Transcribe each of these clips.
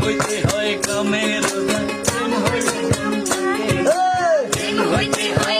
হইতে হয় কামের প্রেম হইতে হয়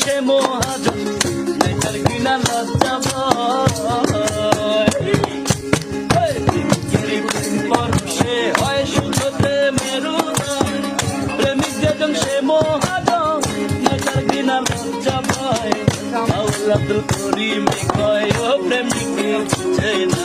সে মহাজন নেতার কিনা লজ্জা পরশে হয় সুযোগে মেরু প্রেমিক যেজন সে মহাজন নেতার কিনা লজ্জা ভয় আব্দুল করিম কয় ও প্রেমিক চেনা